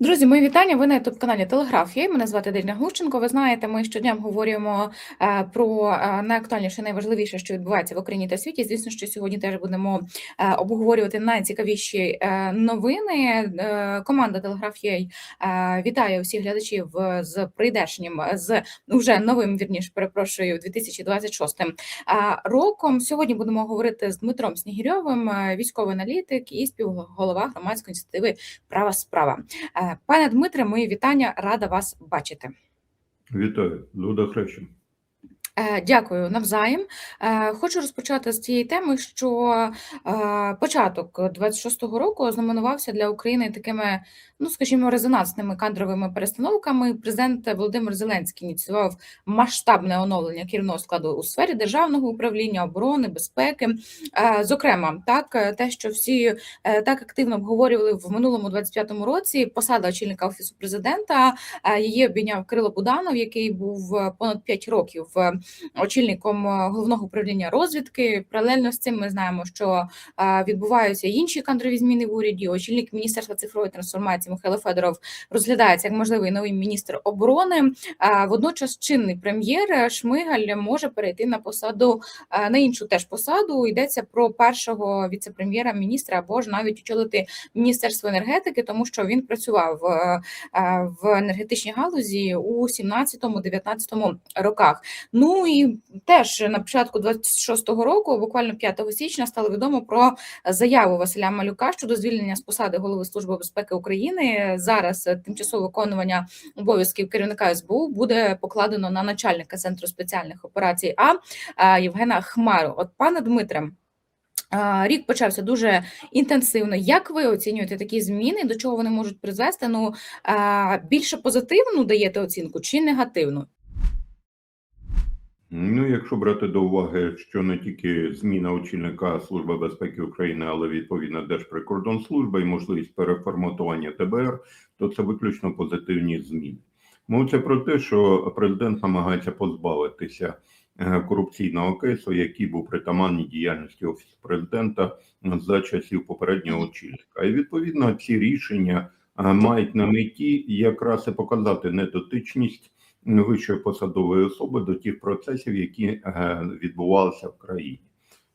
Друзі, мої вітання. Ви на youtube каналі Телеграф. Я мене звати Дина Глущенко. Ви знаєте, ми щодня обговорюємо е, про е, найактуальніше, найважливіше, що відбувається в Україні та світі. Звісно, що сьогодні теж будемо е, обговорювати найцікавіші новини. Команда Телеграф є е, вітає усіх глядачів з прийдешнім з уже новим вірніше, перепрошую, 2026 е, роком. Сьогодні будемо говорити з Дмитром Снігірьовим, військовий аналітик і співголова громадської ініціативи Права справа. Е, Пане Дмитре, мої вітання, рада вас бачити. Вітаю, Луда Хрещен. Е, Дякую навзаєм. Е, Хочу розпочати з цієї теми, що е, початок 26-го року ознаменувався для України такими, ну скажімо, резонансними кадровими перестановками. Президент Володимир Зеленський ініціював масштабне оновлення керівного складу у сфері державного управління, оборони, безпеки. Зокрема, так те, що всі так активно обговорювали в минулому 25-му році, посада очільника офісу президента. Її обійняв Кирило Буданов, який був понад 5 років очільником е, головного управління розвідки. Паралельно з цим ми знаємо, що е, відбуваються інші кадрові зміни в уряді. Очільник міністерства цифрової трансформації Михайло Федоров розглядається як можливий новий міністр оборони. Водночас чинний прем'єр е, Шмигаль може перейти на посаду на іншу теж посаду. Йдеться про першого віце-прем'єра міністра або ж навіть очолити міністерство енергетики, тому що він працював в енергетичній галузі у 17-19 роках. Ну і теж на початку 26-го року, буквально 5 січня, стало відомо про заяву Василя Малюка щодо звільнення з посади голови служби безпеки України. Зараз тимчасове виконування обов'язків керівника СБУ буде покладено на начальника центру спеціальних операцій А Євгена Хмару. От пане Дмитре. Рік почався дуже інтенсивно. Як ви оцінюєте такі зміни? До чого вони можуть призвести? Ну більше позитивну даєте оцінку чи негативну? Ну, якщо брати до уваги, що не тільки зміна очільника Служби безпеки України, але відповідно Держприкордонслужба і можливість переформатування ТБР, то це виключно позитивні зміни. Мовиться про те, що президент намагається позбавитися е, корупційного кейсу, який був притаманній діяльності офісу президента за часів попереднього очільника. І відповідно ці рішення е, мають на меті якраз і показати недотичність вищої посадової особи до тих процесів, які е, відбувалися в країні.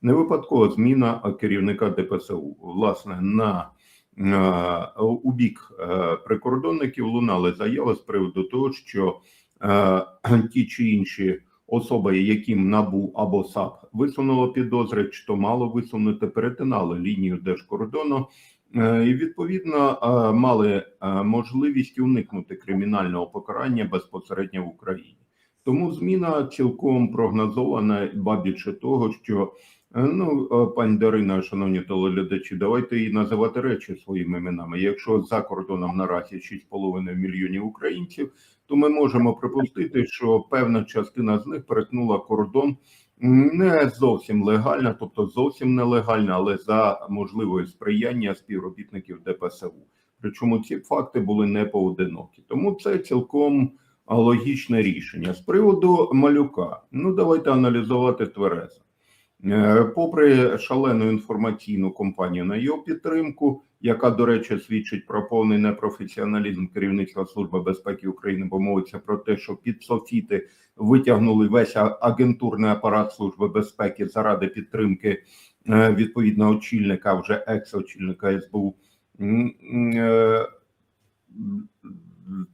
Не випадкова зміна керівника ДПСУ. Власне, на е, у бік е, прикордонників лунали заяви з приводу того, що ті чи інші особи, яким НАБУ або САП висунуло підозри, чи то мало висунути, перетинали лінію держкордону і відповідно е, мали е, можливість уникнути кримінального покарання безпосередньо в Україні. Тому зміна цілком прогнозована, ба більше того, що ну пані Дарина, шановні телеглядачі, давайте і називати речі своїми іменами. Якщо за кордоном наразі 6,5 мільйонів українців, то ми можемо припустити, що певна частина з них перетнула кордон не зовсім легальна, тобто зовсім нелегальна, але за можливої сприяння співробітників ДПСУ. Причому ці факти були не поодинокі. Тому це цілком логічне рішення. З приводу малюка, ну давайте аналізувати тверезо. Е, Попри шалену інформаційну кампанію на його підтримку, яка, до речі, свідчить про повний непрофесіоналізм керівництва Служби безпеки України, бо мовиться про те, що під софіти витягнули весь агентурний апарат Служби безпеки заради підтримки е, відповідного очільника, вже екс-очільника СБУ. Е,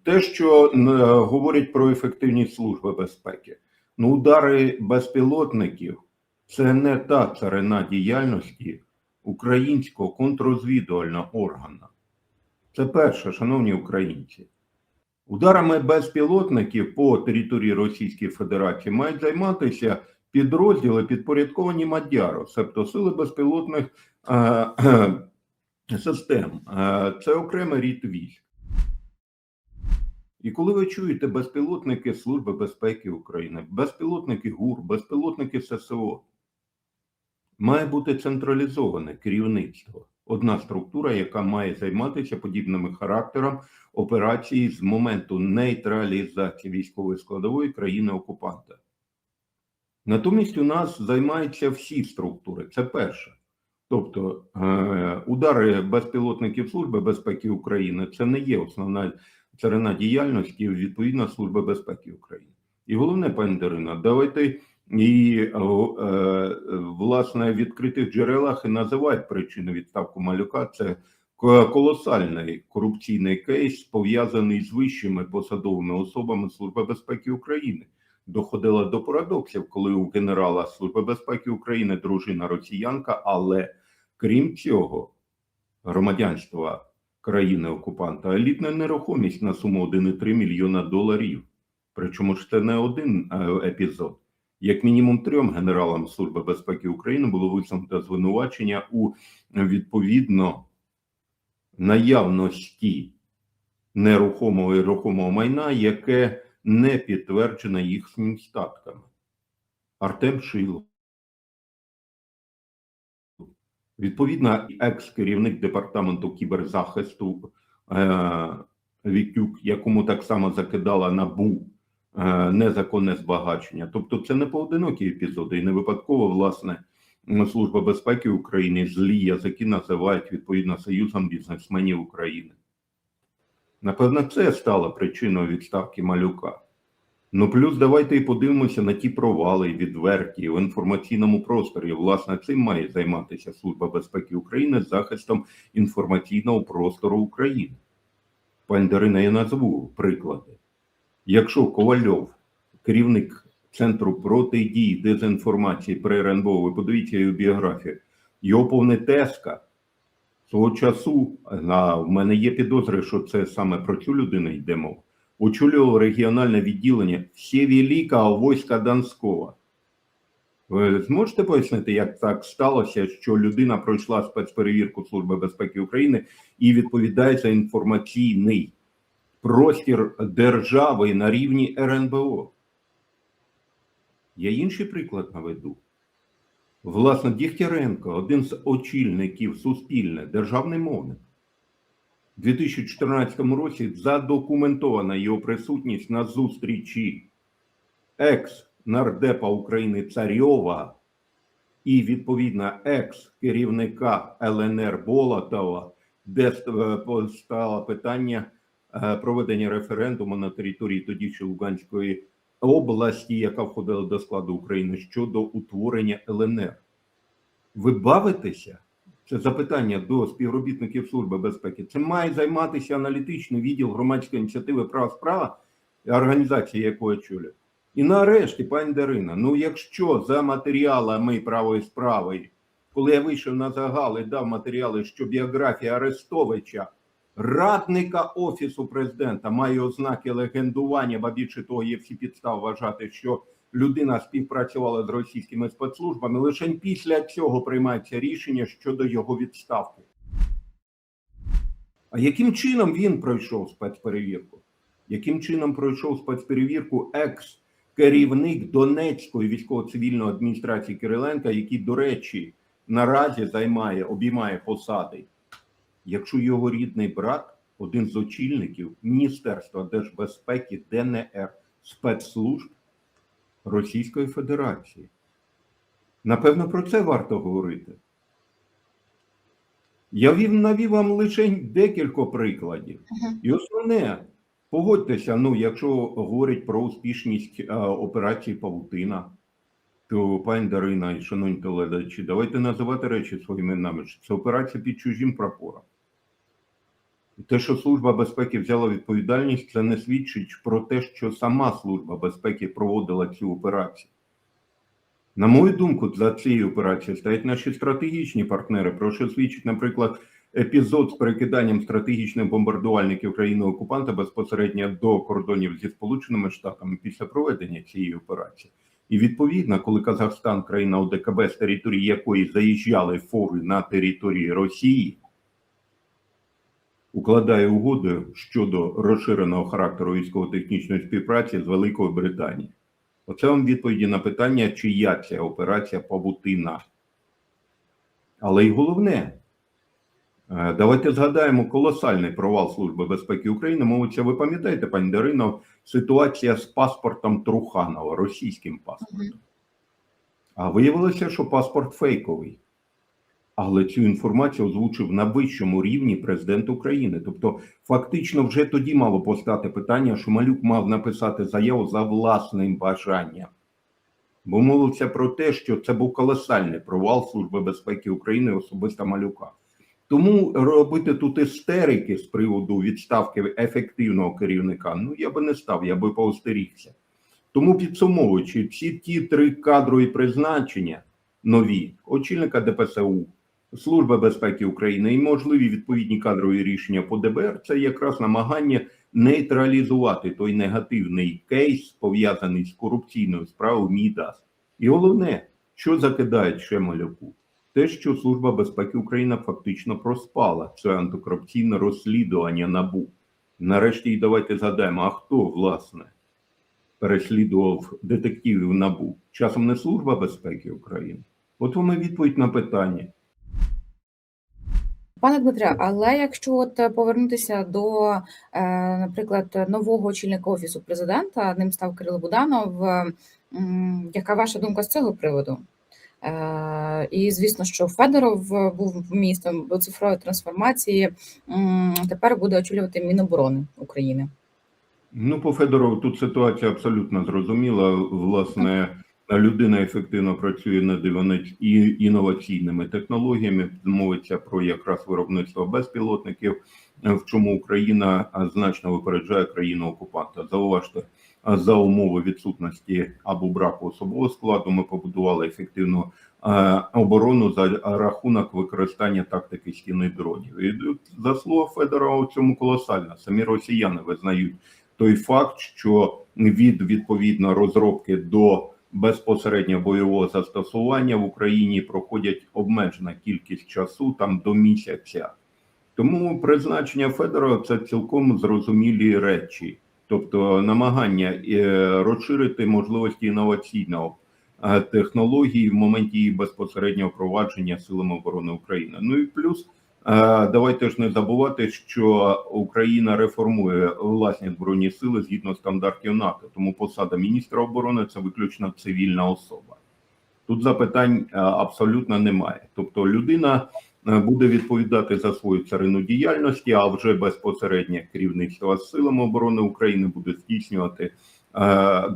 Те, що говорять про ефективність Служби безпеки, ну удари безпілотників це не та царина діяльності українського контррозвідувального органу. Це перше, шановні українці. Ударами безпілотників по території Російської Федерації мають займатися підрозділи, підпорядковані Мадяру, тобто сили безпілотних е, е, систем. Е, це окремий рід військ. І коли ви чуєте безпілотники Служби безпеки України, безпілотники ГУР, безпілотники ССО, має бути централізоване керівництво. Одна структура, яка має займатися подібним характером операції з моменту нейтралізації військової складової країни окупанта. Натомість у нас займаються всі структури. Це перше. Тобто е, удари безпілотників Служби безпеки України це не є основна царина діяльності відповідно Служби безпеки України. І головне, пані Дарина, давайте і е, е, власне в відкритих джерелах і називають причину відставку малюка. Це колосальний корупційний кейс, пов'язаний з вищими посадовими особами Служби безпеки України. Доходило до парадоксів, коли у генерала Служби безпеки України дружина росіянка, але крім цього, громадянства країни окупанта, елітна нерухомість на суму 1,3 мільйона доларів. Причому ж це не один е, епізод. Як мінімум трьом генералам Служби безпеки України було висунуто звинувачення у відповідно наявності нерухомого і рухомого майна, яке не підтверджено їхніми статками. Артем Шило. Відповідно, екс-керівник департаменту кіберзахисту е, Вітюк, якому так само закидала набу незаконне збагачення. Тобто, це не поодинокі епізоди, і не випадково власне Служба безпеки України злі язики називають відповідно союзом бізнесменів України. Напевно, це стало причиною відставки малюка. Ну, плюс давайте і подивимося на ті провали відверті в інформаційному просторі. Власне, цим має займатися Служба безпеки України з захистом інформаційного простору України. Пані Дарина, я назву приклади. Якщо Ковальов, керівник Центру протидії дезінформації при РНБО, ви подивіться його біографію, його повне теска свого часу, а в мене є підозри, що це саме про цю людину йде мова, очолював регіональне відділення Всевеликого війська Донського. Ви зможете пояснити, як так сталося, що людина пройшла спецперевірку Служби безпеки України і відповідає за інформаційний простір держави на рівні РНБО? Я інший приклад наведу. Власне, Дігтяренко, один з очільників Суспільне, державний мовник. У 2014 році задокументована його присутність на зустрічі екс-нардепа України Царьова і, відповідно, екс-керівника ЛНР Болотова, де е, постало питання проведення референдуму на території тоді ще Луганської області, яка входила до складу України щодо утворення ЛНР. Ви бавитеся? Це запитання до співробітників Служби безпеки. Це має займатися аналітичний відділ громадської ініціативи права справа, організація якої очолює. І нарешті, пані Дарина, ну якщо за матеріалами правої справи, коли я вийшов на загал і дав матеріали, що біографія Арестовича радника офісу президента має ознаки легендування, ба більше того, є всі підстави вважати, що людина співпрацювала з російськими спецслужбами. Лише після цього приймається рішення щодо його відставки. А яким чином він пройшов спецперевірку? Яким чином пройшов спецперевірку екс-керівник Донецької військово-цивільної адміністрації Кириленка, який, до речі, наразі займає обіймає посади? Якщо його рідний брат, один з очільників Міністерства держбезпеки ДНР спецслужб Російської Федерації. Напевно, про це варто говорити. Я вів, навів вам лише декілька прикладів. І основне, погодьтеся, ну, якщо говорять про успішність е, операції Павутина, то пані Дарина і шановні теледачі, давайте називати речі своїми іменами. Це операція під чужим прапором. Те, що Служба безпеки взяла відповідальність, це не свідчить про те, що сама Служба безпеки проводила цю операцію. На мою думку, за цією операцією стоять наші стратегічні партнери, про що свідчить, наприклад, епізод з перекиданням стратегічних бомбардувальників країни окупанта безпосередньо до кордонів зі Сполученими Штатами після проведення цієї операції. І відповідно, коли Казахстан, країна ОДКБ, з території якої заїжджали фори на території Росії, укладає угоду щодо розширеного характеру військово-технічної співпраці з Великою Британією. Оце вам відповіді на питання, чия ця операція Павутина. Але й головне, е, давайте згадаємо колосальний провал Служби безпеки України. Мовиться, ви пам'ятаєте, пані Дарино, ситуація з паспортом Труханова, російським паспортом. А виявилося, що паспорт фейковий. Але цю інформацію озвучив на вищому рівні президент України. Тобто, фактично, вже тоді мало постати питання, що Малюк мав написати заяву за власним бажанням. Бо мовився про те, що це був колосальний провал Служби безпеки України особисто Малюка. Тому робити тут істерики з приводу відставки ефективного керівника, ну я би не став, я би поостерігся. Тому підсумовуючи, всі ті три кадрові призначення нові очільника ДПСУ, Служби безпеки України і можливі відповідні кадрові рішення по ДБР, це якраз намагання нейтралізувати той негативний кейс, пов'язаний з корупційною справою МІДАС. І головне, що закидають ще малюку, те, що Служба безпеки України фактично проспала це антикорупційне розслідування набу. Нарешті, давайте згадаємо, а хто власне переслідував детективів набу? Часом не Служба безпеки України. От вам і відповідь на питання. Пане Дмитре, але якщо от повернутися до, е, наприклад, нового очільника офісу президента, ним став Кирило Буданов. Яка ваша думка з цього приводу? Е, І звісно, що Федоров був міністром цифрової трансформації, тепер буде очолювати Міноборони України. Ну, по Федорову тут ситуація абсолютно зрозуміла. Власне, людина ефективно працює над інноваційними технологіями. Мовиться про якраз виробництво безпілотників, е, в чому Україна значно випереджає країну окупанта. Зауважте, за умови відсутності або браку особового складу, ми побудували ефективну е, оборону за рахунок використання тактики стіни дронів. І тут заслуга Федорова у цьому колосальна. Самі росіяни визнають той факт, що від відповідно розробки до безпосередньо бойового застосування в Україні проходять обмежена кількість часу, там до місяця. Тому призначення Федорова це цілком зрозумілі речі, тобто намагання е, розширити можливості інноваційного е, технології в моменті її безпосереднього впровадження силами оборони України. Ну і плюс Давайте ж не забувати, що Україна реформує власні збройні сили згідно стандартів НАТО. Тому посада міністра оборони це виключно цивільна особа. Тут запитань е, абсолютно немає. Тобто, людина е, буде відповідати за свою царину діяльності, а вже безпосереднє керівництво силами оборони України буде здійснювати е,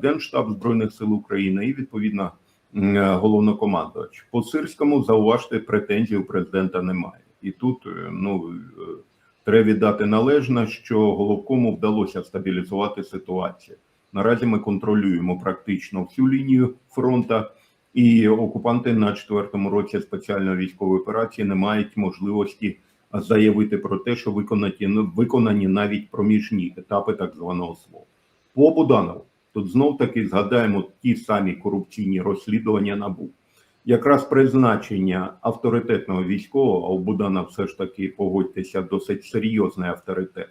Генштаб Збройних сил України і відповідно е, головнокомандувач. По сирському зауважте претензій у президента немає. І тут е, ну е, треба віддати належне, що головкому вдалося стабілізувати ситуацію. Наразі ми контролюємо практично всю лінію фронта, і окупанти на четвертому році спеціальної військової операції не мають можливості заявити про те, що виконані, виконані навіть проміжні етапи так званого СВО. По Буданову тут знов таки згадаємо ті самі корупційні розслідування НАБУ якраз призначення авторитетного військового, а у Будана все ж таки погодьтеся, досить серйозний авторитет.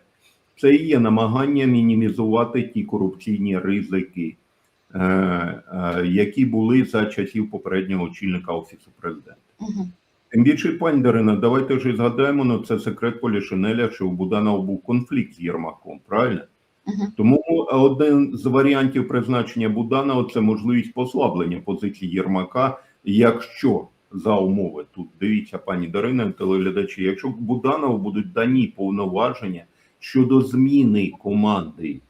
Це і є намагання мінімізувати ті корупційні ризики, е, е, які були за часів попереднього очільника офісу президента. Угу. Тим більше, пані Дарина, давайте вже згадаємо, ну це секрет Полішинеля, що у Буданова був конфлікт з Єрмаком, правильно? Угу. Тому один з варіантів призначення Буданова це можливість послаблення позиції Єрмака, якщо за умови тут дивіться, пані Дарина, телеглядачі, якщо Буданову будуть дані повноваження щодо зміни команди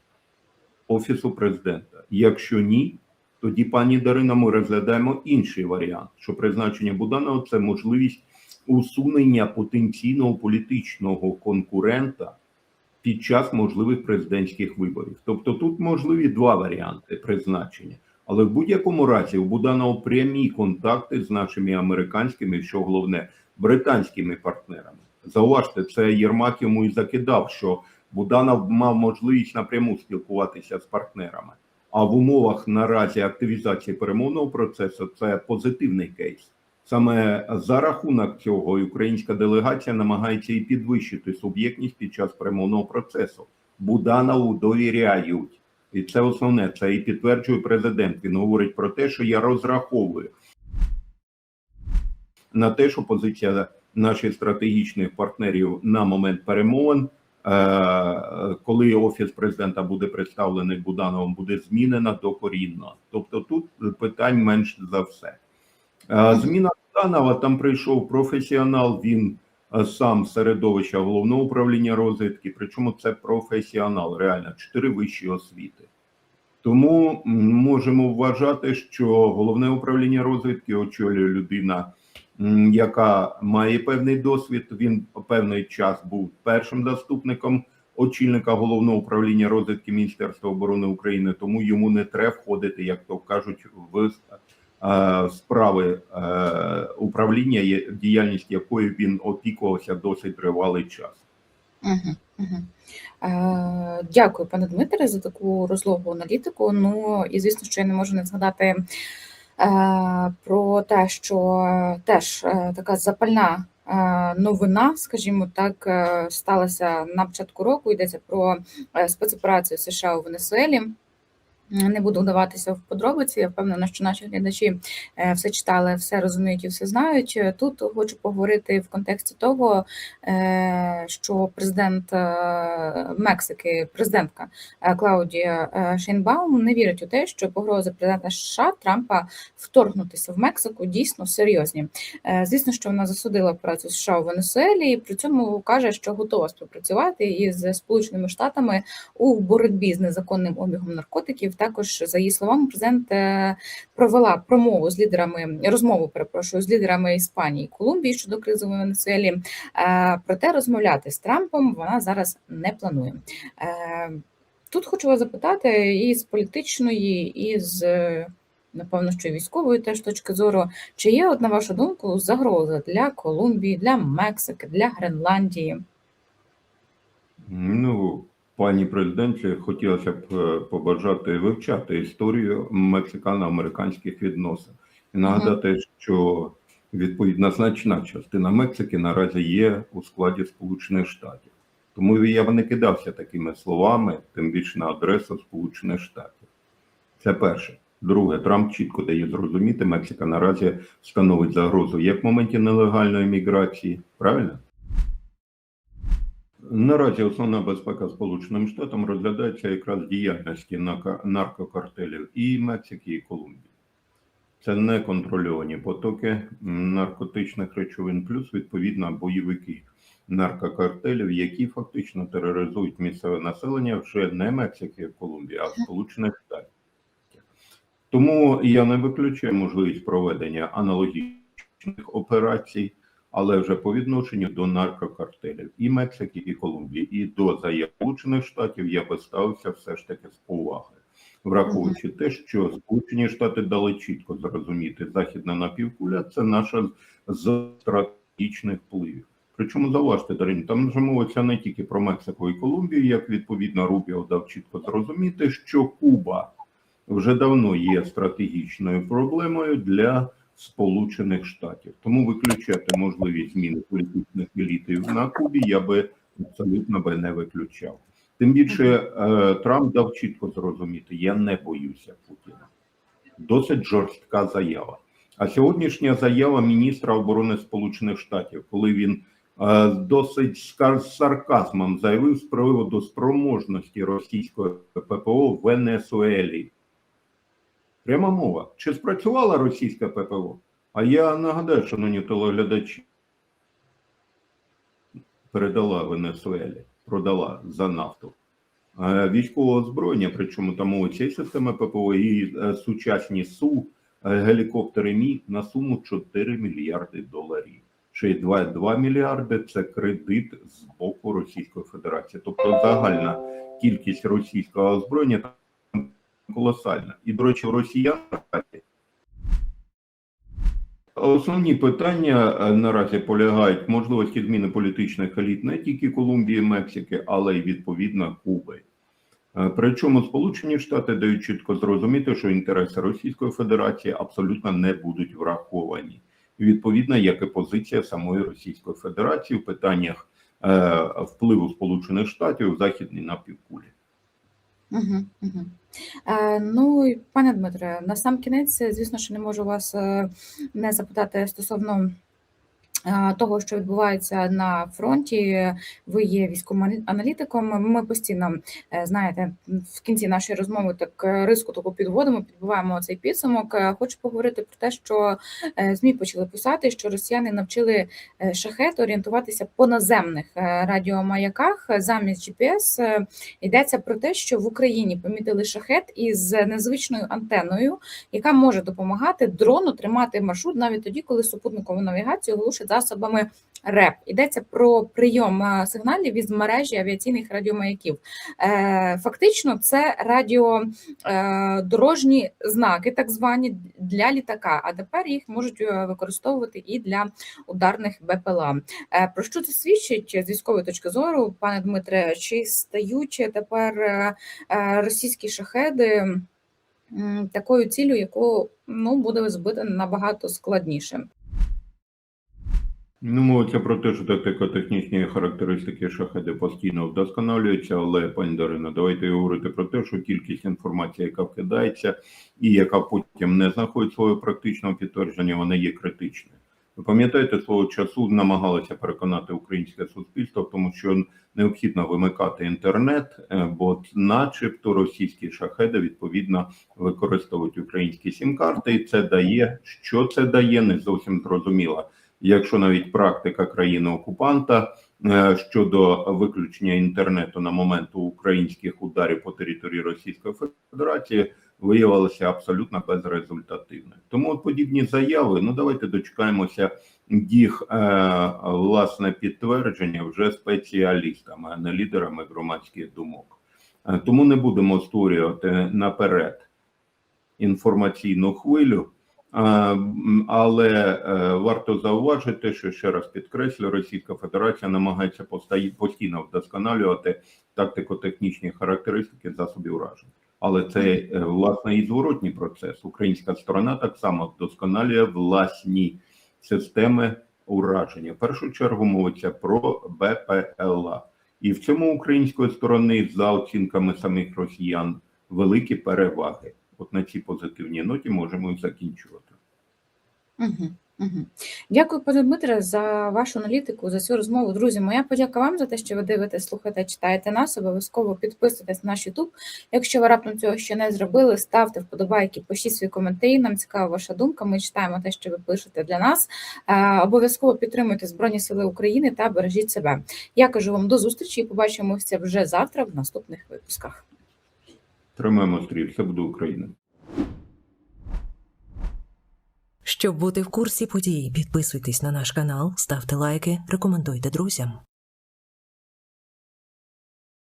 офісу президента. Якщо ні, тоді пані Дарина, ми розглядаємо інший варіант, що призначення Буданова це можливість усунення потенційного політичного конкурента під час можливих президентських виборів. Тобто тут можливі два варіанти призначення. Але в будь-якому разі у Буданова прямі контакти з нашими американськими, що головне, британськими партнерами. Зауважте, це Єрмак йому і закидав, що Буданов мав можливість напряму спілкуватися з партнерами. А в умовах наразі активізації перемовного процесу це позитивний кейс. Саме за рахунок цього українська делегація намагається і підвищити суб'єктність під час перемовного процесу. Буданову довіряють. І це основне, це і підтверджує президент. Він говорить про те, що я розраховую на те, що позиція наших стратегічних партнерів на момент перемовин, е, коли офіс президента буде представлений Будановим, буде змінена докорінно. Тобто тут питань менш за все. Е, Зміна Станова там прийшов професіонал, він сам середовища головного управління розвідки, причому це професіонал, реально, чотири вищі освіти. Тому можемо вважати, що головне управління розвідки очолює людина, яка має певний досвід. Він певний час був першим заступником очільника головного управління розвідки Міністерства оборони України, тому йому не треба входити, як то кажуть, в справи е, управління, діяльність якої він опікувався досить тривалий час. Е, дякую, пане Дмитре, за таку розлогу аналітику. Ну і звісно, що я не можу не згадати е, про те, що теж е, така запальна е, новина, скажімо так, е, сталася на початку року. Йдеться про е, спецоперацію США у Венесуелі. Не буду вдаватися в подробиці. Я впевнена, що наші глядачі е, все читали, все розуміють і все знають. Тут хочу поговорити в контексті того, е, що президент е, Мексики, президентка Клаудія Шейнбаум не вірить у те, що погрози президента США Трампа вторгнутися в Мексику дійсно серйозні. Звісно, що вона засудила операцію США у Венесуелі, і при цьому каже, що готова співпрацювати із Сполученими Штатами у боротьбі з незаконним обігом наркотиків. Також за її словами, президент е, провела промову з лідерами розмову, перепрошую, з лідерами Іспанії і Колумбії щодо кризи в Венесуелі. Е, Проте розмовляти з Трампом вона зараз не планує. Е, Тут хочу вас запитати і з політичної, і з напевно, що військової теж точки зору. Чи є, от, на вашу думку, загроза для Колумбії, для Мексики, для Гренландії? Ну, пані президенті, хотілося б е, побажати вивчати історію мексикано-американських відносин і нагадати, що відповідна значна частина Мексики наразі є у складі Сполучених Штатів. Тому я б не кидався такими словами, тим більше на адресу Сполучених Штатів. Це перше. Друге, Трамп чітко дає зрозуміти, Мексика наразі становить загрозу як в моменті нелегальної міграції, правильно? Наразі основна безпека Сполученим Штатам розглядається якраз діяльності наркокартелів і Мексики, і Колумбії. Це неконтрольовані потоки наркотичних речовин, плюс відповідно бойовики наркокартелів, які фактично тероризують місцеве населення вже не Мексики, і Колумбії, а Сполучених Штатів. Тому я не виключаю можливість проведення аналогічних операцій але вже по відношенню до наркокартелів і Мексики, і Колумбії, і до заяв Штатів я би ставився все ж таки з поваги, враховуючи те, що Сполучені Штати дали чітко зрозуміти, західна напівкуля це наша з стратегічних впливів. Причому заважте, Дарин, там вже мовиться не тільки про Мексику і Колумбію, як відповідно Рубіо дав чітко зрозуміти, що Куба вже давно є стратегічною проблемою для Сполучених Штатів. Тому виключати можливість зміни політичних елітів на Кубі я би абсолютно би не виключав. Тим більше е, Трамп дав чітко зрозуміти, я не боюся Путіна. Досить жорстка заява. А сьогоднішня заява міністра оборони Сполучених Штатів, коли він е, досить з сарказмом заявив з приводу спроможності російської ППО в Венесуелі. Пряма мова. Чи спрацювала російська ППО? А я нагадаю, шановні телеглядачі, передала Венесуелі, продала за нафту. Е, Військового озброєння, причому там і системи ППО, і е, сучасні СУ, е, гелікоптери МІ на суму 4 мільярди доларів. Ще й 2,2 мільярди це кредит з боку Російської Федерації. Тобто загальна кількість російського озброєння колосальна. І, до речі, в росіян Основні питання е, наразі полягають в можливості зміни політичних еліт не тільки Колумбії, Мексики, але й відповідно Куби. Е, Причому Сполучені Штати дають чітко зрозуміти, що інтереси Російської Федерації абсолютно не будуть враховані. Відповідно, як і позиція самої Російської Федерації в питаннях е, впливу Сполучених Штатів в західній напівкулі. Угу, угу. Ну, пане Дмитре, на сам кінець, звісно, що не можу вас е, не запитати стосовно того, що відбувається на фронті. Ви є військовим аналітиком. Ми постійно е, знаєте, в кінці нашої розмови так е, риску таку підводимо, підбиваємо цей підсумок. Е, Хочу поговорити про те, що змі почали писати, що росіяни навчили шахет орієнтуватися по наземних радіомаяках замість GPS. Йдеться про те, що в Україні помітили шахет із незвичною антеною, яка може допомагати дрону тримати маршрут навіть тоді, коли супутникову навігацію глушить засобами РЕП. Йдеться про прийом е, сигналів із мережі авіаційних радіомаяків. Е, Фактично, це радіодорожні знаки, так звані для літака. А тепер їх можуть е, використовувати і для ударних БПЛА. Е, Про що це свідчить з військової точки зору, пане Дмитре? Чи стають тепер е, е, російські шахеди такою ціллю, яку ну буде збити набагато складніше? Ну, мовиться про те, що тактико-технічні характеристики шахеди постійно вдосконалюються, але, пані Дарина, давайте говорити про те, що кількість інформації, яка вкидається і яка потім не знаходить свого практичного підтвердження, вона є критичною. Ви пам'ятаєте, свого часу намагалися переконати українське суспільство, тому що необхідно вимикати інтернет, е, бо, начебто, російські шахеди відповідно використовують українські сім-карти, і це дає, що це дає, не зовсім зрозуміло якщо навіть практика країни-окупанта е, щодо виключення інтернету на момент українських ударів по території Російської Федерації виявилася абсолютно безрезультативною. Тому от подібні заяви, ну давайте дочекаємося їх е, власне підтвердження вже спеціалістами, а не лідерами громадських думок. Е, Тому не будемо створювати наперед інформаційну хвилю. Але е, варто зауважити, що ще раз підкреслю, Російська Федерація намагається постійно вдосконалювати тактико-технічні характеристики засобів ураження. Але це е, власне і зворотній процес. Українська сторона так само вдосконалює власні системи ураження. В першу чергу мовиться про БПЛА. І в цьому української сторони, за оцінками самих росіян, великі переваги. От на цій позитивній ноті можемо закінчувати. Угу, угу. Дякую, пане Дмитре, за вашу аналітику, за цю розмову. Друзі, моя подяка вам за те, що ви дивитесь, слухаєте, читаєте нас. Обов'язково підписуйтесь на наш YouTube. Якщо ви раптом цього ще не зробили, ставте вподобайки, пишіть свої коментарі. Нам цікава ваша думка. Ми читаємо те, що ви пишете для нас. Е, Обов'язково підтримуйте Збройні Сили України та бережіть себе. Я кажу вам до зустрічі і побачимося вже завтра в наступних випусках. Тримаємо стрій, все буде Україна. Щоб бути в курсі подій, підписуйтесь на наш канал, ставте лайки, рекомендуйте друзям.